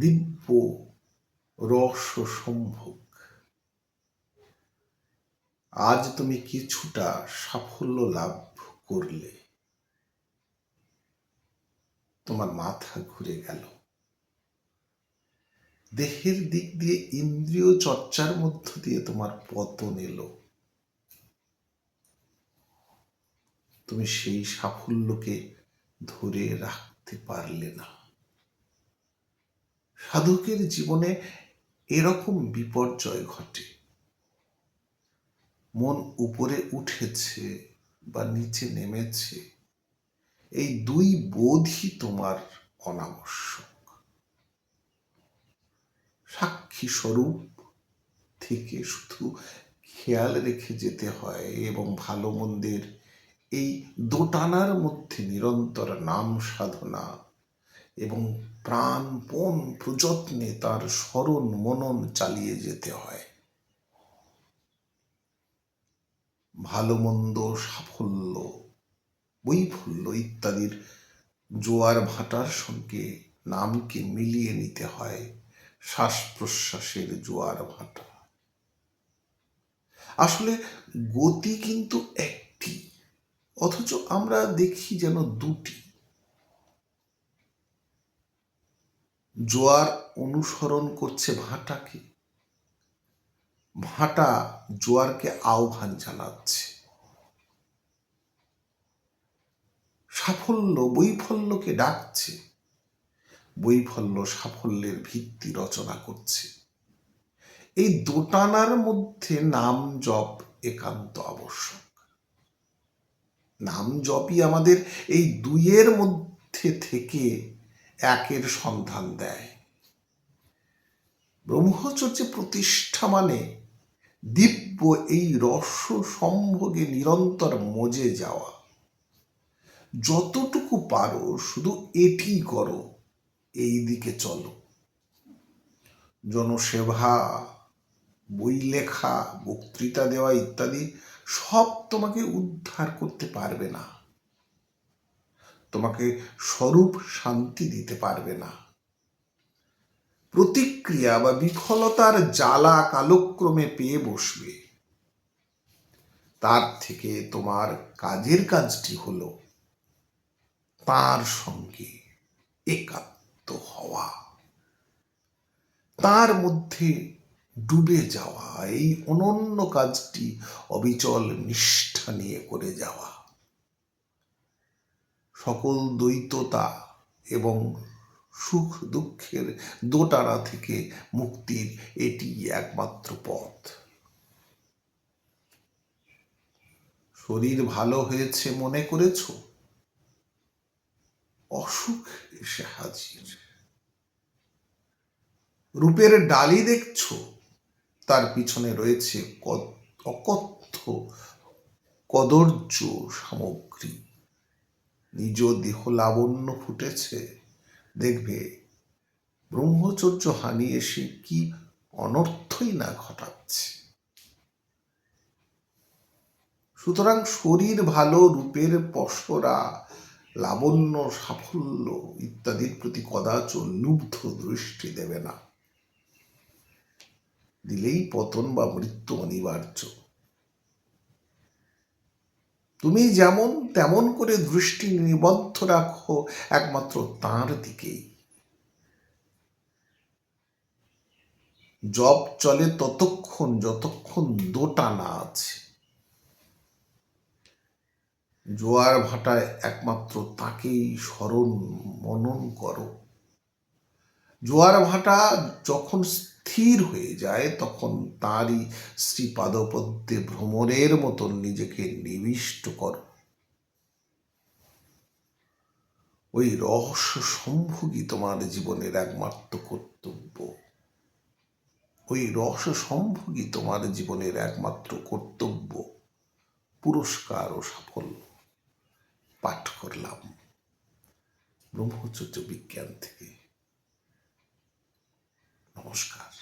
দিব্য রস সম্ভোগ। আজ তুমি কিছুটা সাফল্য লাভ করলে। তোমার মাথা ঘুরে গেল। দেহের দিক দিয়ে ইন্দ্রিয় চর্চার মধ্য দিয়ে তোমার পতন এলো। তুমি সেই সাফল্যকে ধরে রাখতে পারলে না। সাধকের জীবনে এরকম বিপর্যয় ঘটে। মন উপরে উঠেছে বা নিচে নেমেছে, এই দুই বোধই তোমার অনাবশ্যক। সাক্ষী স্বরূপ থেকে শুধু খেয়াল রেখে যেতে হয় এবং ভালো মন্দের এই দোটানার মধ্যে নিরন্তর নাম সাধনা এবং প্রাণপণ প্রযত্নে তার স্মরণ মনন চালিয়ে যেতে হয়। ভালো মন্দ সাফল্য, বৈফল্য ইত্যাদির জোয়ার ভাটার সঙ্গে নামকে মিলিয়ে নিতে হয় শ্বাস প্রশ্বাসের জোয়ার ভাটা। আসলে গতি কিন্তু একটি, অথচ আমরা দেখি যেন দুটি। জোয়ার অনুসরণ করছে ভাটাকে। ভাটা জোয়ারকে আহ্বান জানাচ্ছে। সাফল্য বৈফল্যকে ডাকছে। বৈফল্য সাফল্যের ভিত্তি রচনা করছে। এই দোটানার মধ্যে নাম জপ একান্ত আবশ্যক। নাম জপই আমাদের এই দুইয়ের মধ্যে থেকে একের সন্ধান দেয়। ব্রহ্মচর্য প্রতিষ্ঠা মানে দিব্য এই রস সম্ভোগে নিরন্তর মজে যাওয়া। যতটুকু পারো শুধু এটি করো, এই দিকে চলো। জনসেবা, বই লেখা, বক্তৃতা দেওয়া ইত্যাদি সব তোমাকে উদ্ধার করতে পারবে না। তোমাকে স্বরূপ শান্তি দিতে পারবে না। প্রতিক্রিয়া বা বিফলতার জ্বালা কালক্রমে পেয়ে বসবে। তার থেকে তোমার কাজের কাজটি হলো তার সঙ্গে একাত্ম হওয়া। তার মধ্যে ডুবে যাওয়া, এই অনন্য কাজটি অবিচল নিষ্ঠা নিয়ে করে যাওয়া। সকল দ্বৈততা এবং সুখ দুঃখের দোটানা থেকে মুক্তির এটি একমাত্র পথ। শরীর ভালো হয়েছে মনে করেছ? অসুখ এসে হাজির। রূপের ডালি দেখছ? তার পিছনে রয়েছে অকথ্য কদর্য সামগ্রী। নিজ দেহ লাবণ্য ফুটেছে। দেখবে ব্রহ্মচর্য হানি এসে কি অনর্থই না ঘটাচ্ছে। সুতরাং শরীর ভালো, রূপের পশরা, লাবণ্য সাফল্য ইত্যাদির প্রতি কদাচ লুব্ধ দৃষ্টি দেবে না। দিলেই পতন বা মৃত্যু অনিবার্য। তুমি যেমন তেমন করে দৃষ্টি নিবদ্ধ রাখো একমাত্র তার দিকেই। জব চলে ততক্ষণ, যতক্ষণ দোটানা আছে। জোয়ার ভাটায় একমাত্র তাকেই স্মরণ, মনন করো। জোয়ার ভাটা যখন স্থির হয়ে যায়, তখন তারই শ্রীপাদপদ্মে ভ্রমণের মতন নিজেকে নিবিষ্ট করো। ওই রহস্য সম্ভোগই তোমার জীবনের একমাত্র কর্তব্য। ওই রহস্য সম্ভোগই তোমার জীবনের একমাত্র কর্তব্য। পুরস্কার ও সাফল্য পাঠ করলাম। ব্রহ্মচর্য বিজ্ঞান থেকে। নমস্কার।